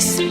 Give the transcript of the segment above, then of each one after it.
이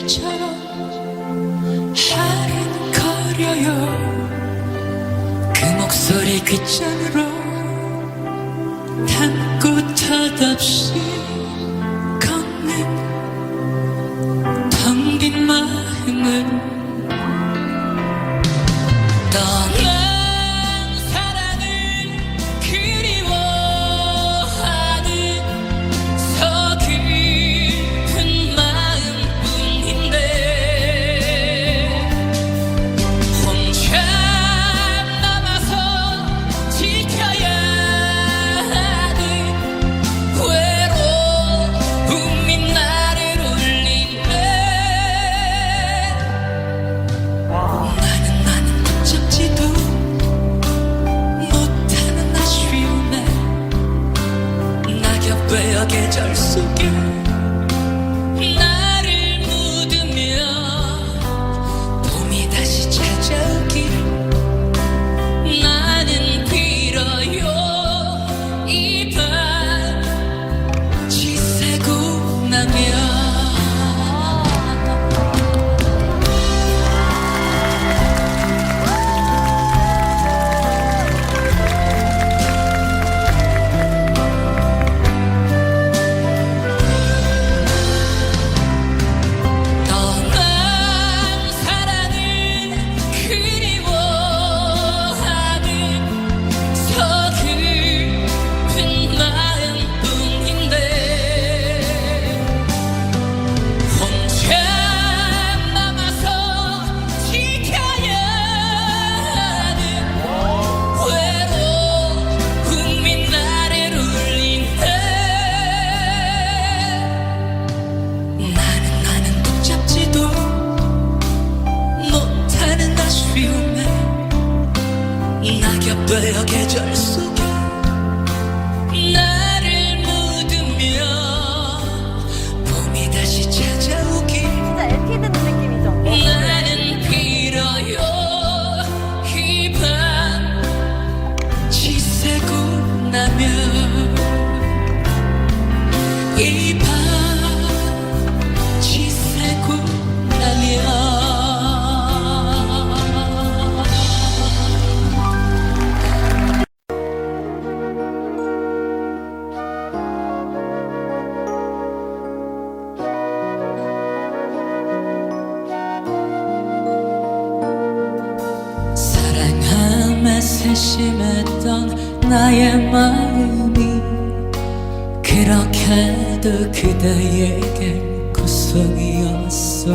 그대에겐 고통이었어.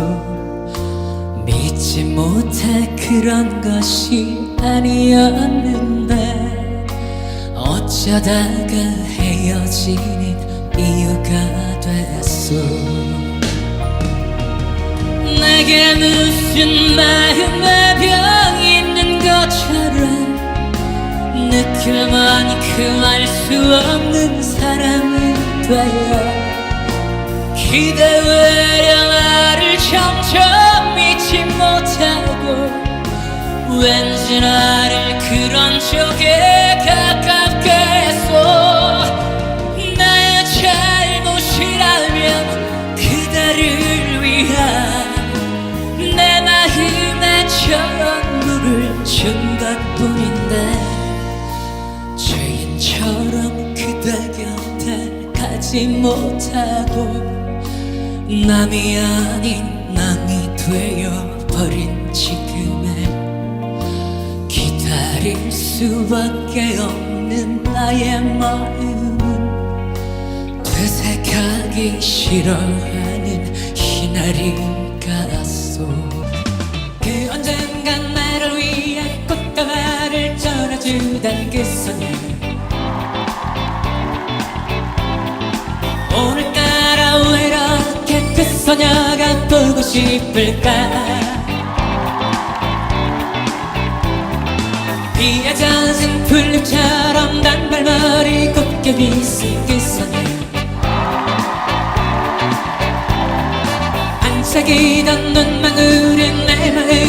믿지 못해 그런 것이 아니었는데 어쩌다가 헤어지는 이유가 됐어. 내게 무슨 마음의 병이 있는 것처럼 느낄 만큼 알 수 없는 사람이 되어 기대외려 나를 점점 믿지 못하고 왠지 나를 그런 쪽에 가깝게 했어 나의 잘못이라면 그대를 위한 내 마음의 전부를 준 것뿐인데 죄인처럼 그대 곁에 가지 못하고 남이 아닌 남이 되어버린 지금에 기다릴 수밖에 없는 나의 마음은 되새가기 싫어하는 희나리 가소. 그 언젠간 나를 위해 꽃다발을 전해주던 그 소녀 소녀가 보고 싶을까? 비에 젖은 풀잎처럼 단발머리 곱게 그 소녀 반짝이던 눈망울은 내 마음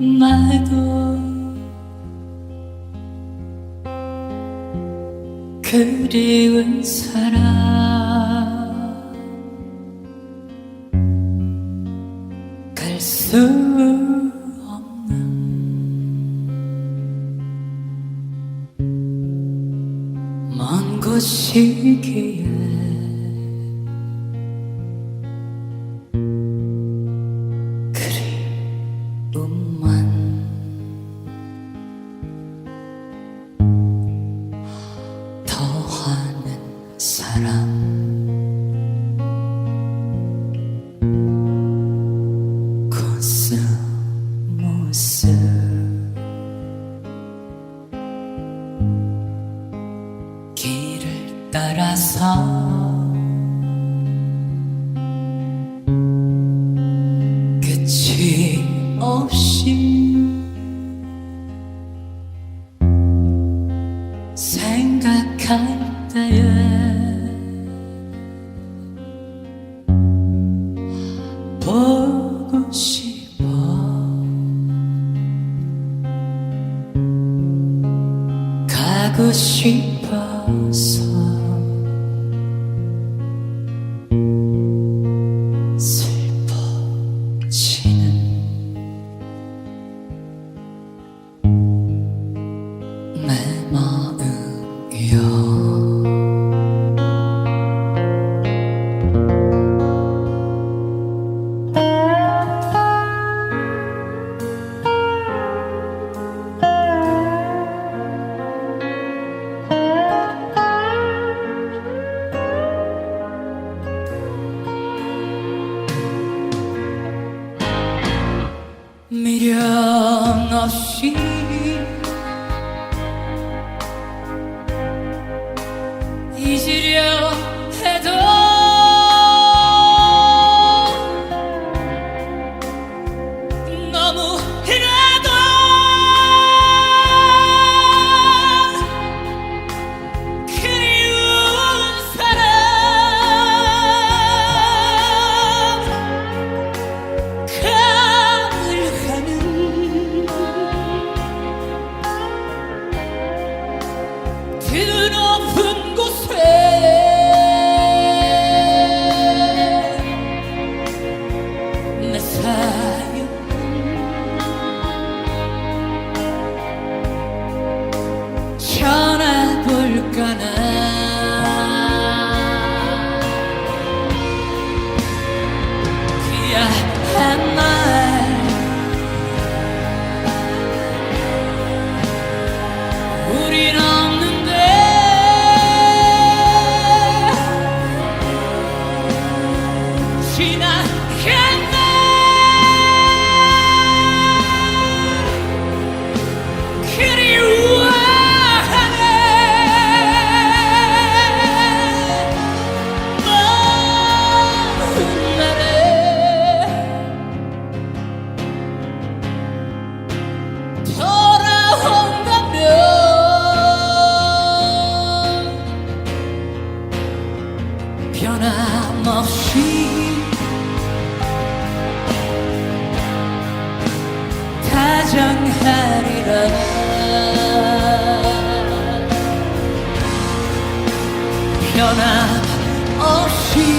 너무나도 그리운 사람 먼 곳이기에 생 지나 Oh, she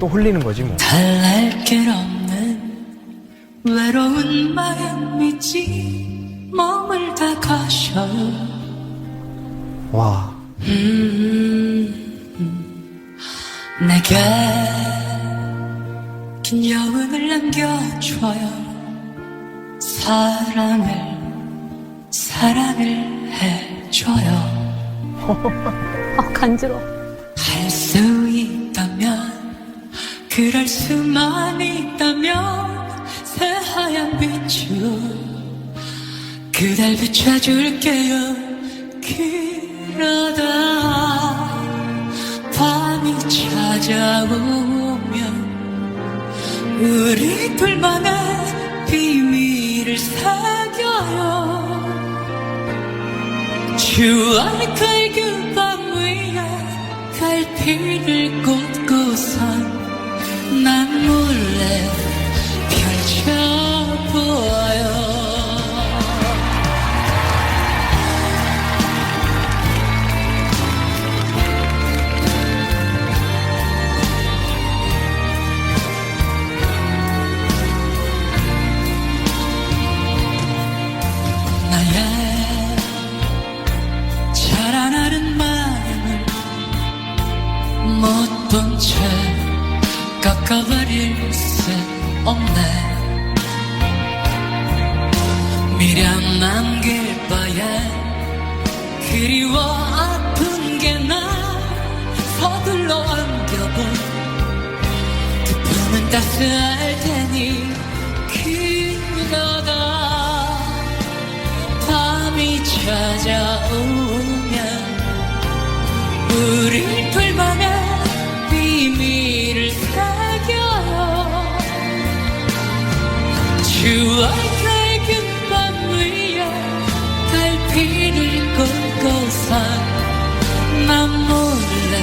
또 흘리는 거지 뭐. 달랠 길 없는 외로운 마음이지 머물다 가셔요 와. 음, 내게 긴 여운을 남겨줘요 사랑을 사랑을 해줘요 아, 간지러. 할 그럴 수만 있다면 새하얀 빛으로 그댈 비춰줄게요. 그러다 밤이 찾아오면 우리 둘만의 비밀을 새겨요. 추억할 그밤 위에 갈피를 못본채 깎아버릴 수 없네. 미련 남길 바에 그리워 아픈 게 나 서둘러 안겨본 그 품은 따스할 테니 그러다 밤이 찾아오면 우리 둘만 의 비밀을 새겨요. 추억의 그밤 위에 달피를 꽂고선 난 몰래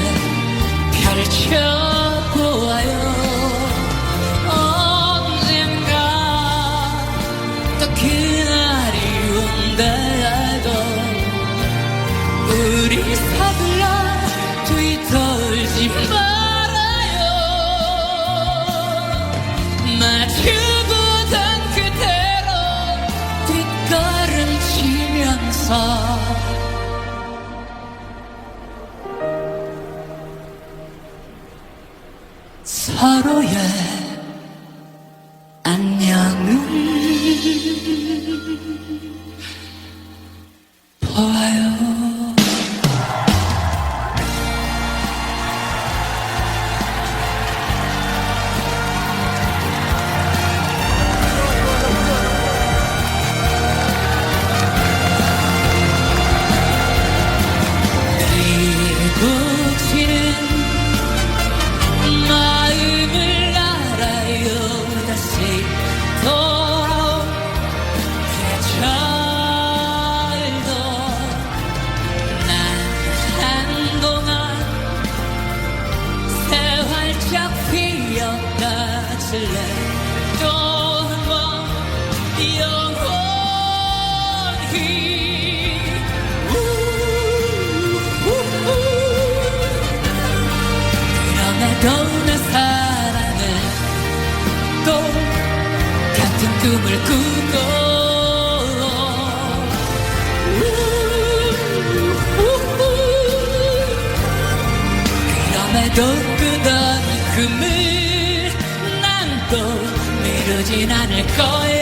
펼쳐 보 끝없는 꿈을 난 또 미루진 않을 거야